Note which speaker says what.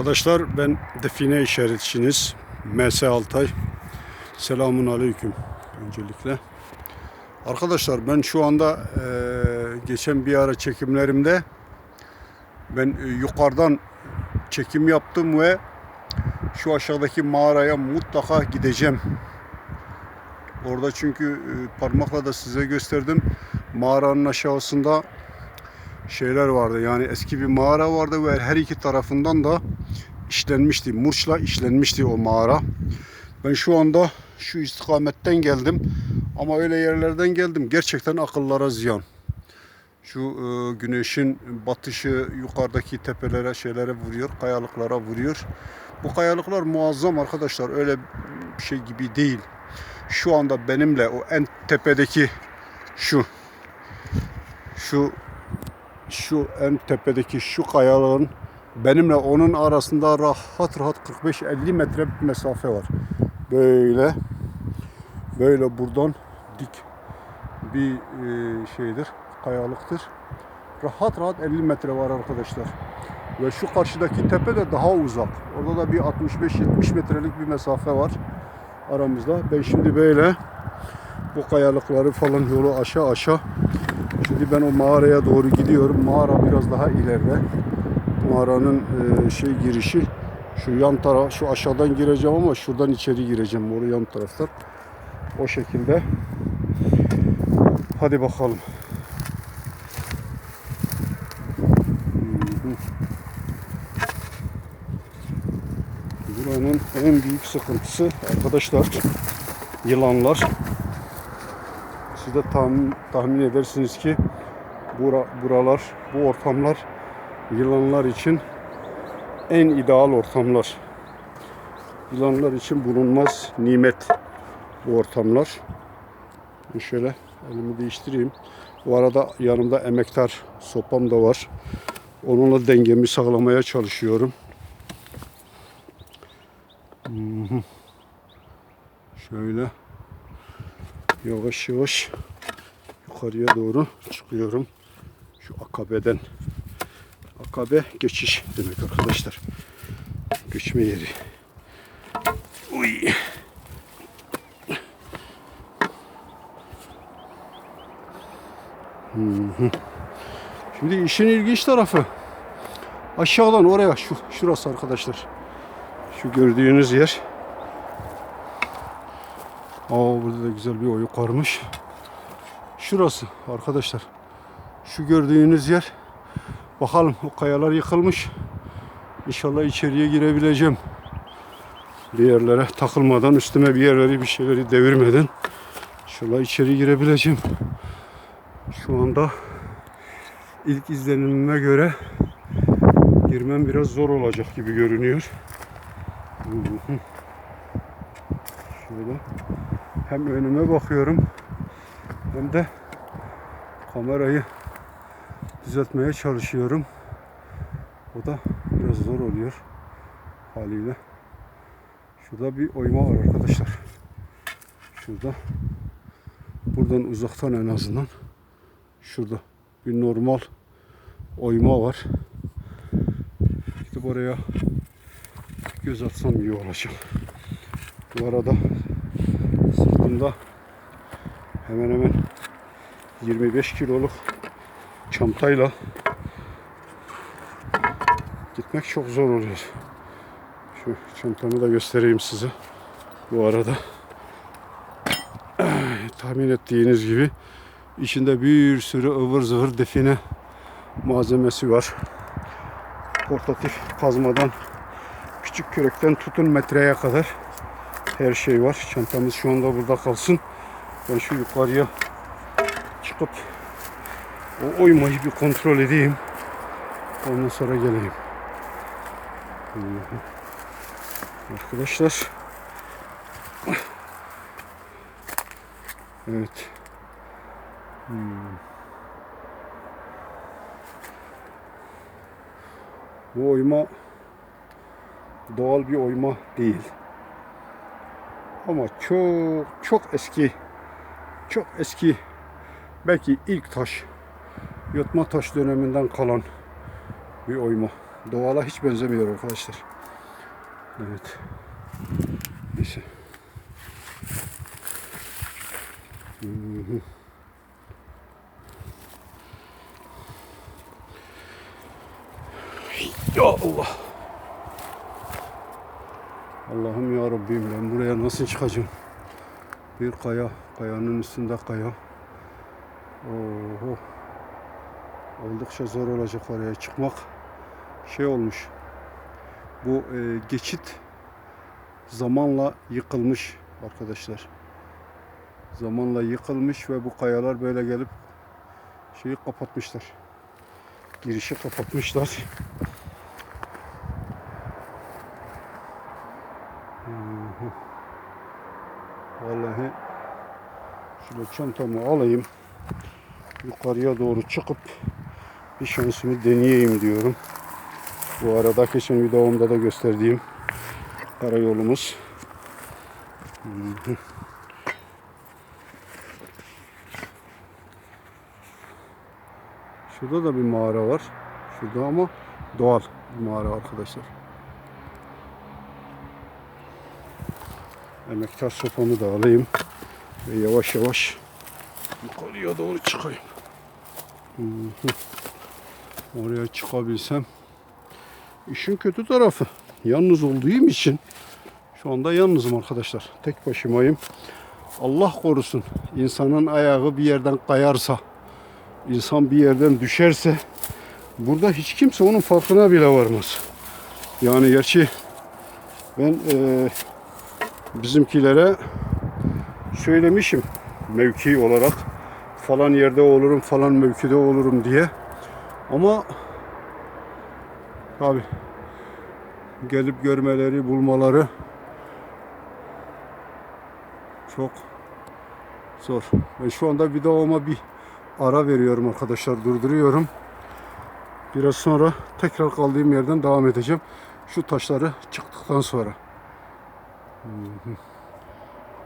Speaker 1: Arkadaşlar ben define işaretçiniz MS Altay. Selamun Aleyküm öncelikle. Arkadaşlar ben şu anda eee, geçen bir ara çekimlerimde ben e, yukarıdan çekim yaptım ve şu aşağıdaki mağaraya mutlaka gideceğim. Orada çünkü e, parmakla da size gösterdim. Mağaranın aşağısında şeyler vardı. Yani eski bir mağara vardı ve her iki tarafından da işlenmişti. Murçla işlenmişti o mağara. Ben şu anda şu istikametten geldim. Ama öyle yerlerden geldim. Gerçekten akıllara ziyan. Şu e, güneşin batışı yukarıdaki tepelere, şeylere vuruyor, kayalıklara vuruyor. Bu kayalıklar muazzam arkadaşlar. Öyle bir şey gibi değil. Şu anda benimle o en tepedeki şu şu şu en tepedeki şu kayalığın benimle onun arasında rahat rahat 45-50 metre bir mesafe var. Böyle böyle buradan dik bir e, şeydir, kayalıktır. Rahat rahat 50 metre var arkadaşlar. Ve şu karşıdaki tepe de daha uzak. Orada da bir 65-70 metrelik bir mesafe var aramızda. Ben şimdi böyle bu kayalıkları falan yolu aşağı aşağı Şimdi ben o mağaraya doğru gidiyorum. Mağara biraz daha ileride. Mağaranın e, şey girişi şu yan taraf, şu aşağıdan gireceğim ama şuradan içeri gireceğim. Oraya yan taraftan. O şekilde. Hadi bakalım. Buranın en büyük sıkıntısı arkadaşlar yılanlar. Siz de tahmin, tahmin edersiniz ki bura, buralar, bu ortamlar yılanlar için en ideal ortamlar. Yılanlar için bulunmaz nimet bu ortamlar. Şöyle elimi değiştireyim. Bu arada yanımda emektar sopam da var. Onunla dengemi sağlamaya çalışıyorum. Hı. Şöyle yavaş yavaş yukarıya doğru çıkıyorum. Şu akabeden. Akabe geçiş demek arkadaşlar. Geçme yeri. Uy. Şimdi işin ilginç tarafı aşağıdan oraya şu şurası arkadaşlar. Şu gördüğünüz yer. Aa burada da güzel bir oyuk varmış. Şurası arkadaşlar. Şu gördüğünüz yer. Bakalım o kayalar yıkılmış. İnşallah içeriye girebileceğim. Bir yerlere takılmadan üstüme bir yerleri bir şeyleri devirmeden. İnşallah içeri girebileceğim. Şu anda ilk izlenimime göre girmem biraz zor olacak gibi görünüyor. Şöyle hem önüme bakıyorum hem de kamerayı düzeltmeye çalışıyorum. O da biraz zor oluyor haliyle. Şurada bir oyma var arkadaşlar. Şurada. Buradan uzaktan en azından. Şurada bir normal oyma var. Gidip oraya göz atsam iyi olacak. Bu arada sırtımda hemen hemen 25 kiloluk çantayla gitmek çok zor oluyor. Şu çantamı da göstereyim size. Bu arada tahmin ettiğiniz gibi içinde bir sürü ıvır zıvır define malzemesi var. Portatif kazmadan küçük kürekten tutun metreye kadar her şey var. Çantamız şu anda burada kalsın. Ben şu yukarıya çıkıp o oymayı bir kontrol edeyim. Ondan sonra geleyim. Arkadaşlar. Evet. Hmm. Bu oyma doğal bir oyma değil. Ama çok çok eski çok eski belki ilk taş yatma taş döneminden kalan bir oyma. Doğala hiç benzemiyor arkadaşlar. Evet. Neyse. Ya Allah. Allah'ım ya Rabbim ben buraya nasıl çıkacağım? Bir kaya, kayanın üstünde kaya. Oho. Oldukça zor olacak oraya çıkmak. Şey olmuş. Bu e, geçit zamanla yıkılmış arkadaşlar. Zamanla yıkılmış ve bu kayalar böyle gelip şeyi kapatmışlar. Girişi kapatmışlar. Hı hı. Vallahi şöyle çantamı alayım. Yukarıya doğru çıkıp bir şansımı deneyeyim diyorum. Bu arada geçen videomda da gösterdiğim karayolumuz. Şurada da bir mağara var. Şurada ama doğal bir mağara arkadaşlar. Emektar sopamı da alayım ve yavaş yavaş yukarıya doğru çıkayım. Oraya çıkabilsem. İşin kötü tarafı yalnız olduğum için şu anda yalnızım arkadaşlar. Tek başımayım. Allah korusun insanın ayağı bir yerden kayarsa, insan bir yerden düşerse burada hiç kimse onun farkına bile varmaz. Yani gerçi ben eee bizimkilere söylemişim mevki olarak falan yerde olurum falan mevkide olurum diye. Ama tabi gelip görmeleri, bulmaları çok zor. Ben şu anda videoma bir ara veriyorum arkadaşlar. Durduruyorum. Biraz sonra tekrar kaldığım yerden devam edeceğim. Şu taşları çıktıktan sonra. Hı hı.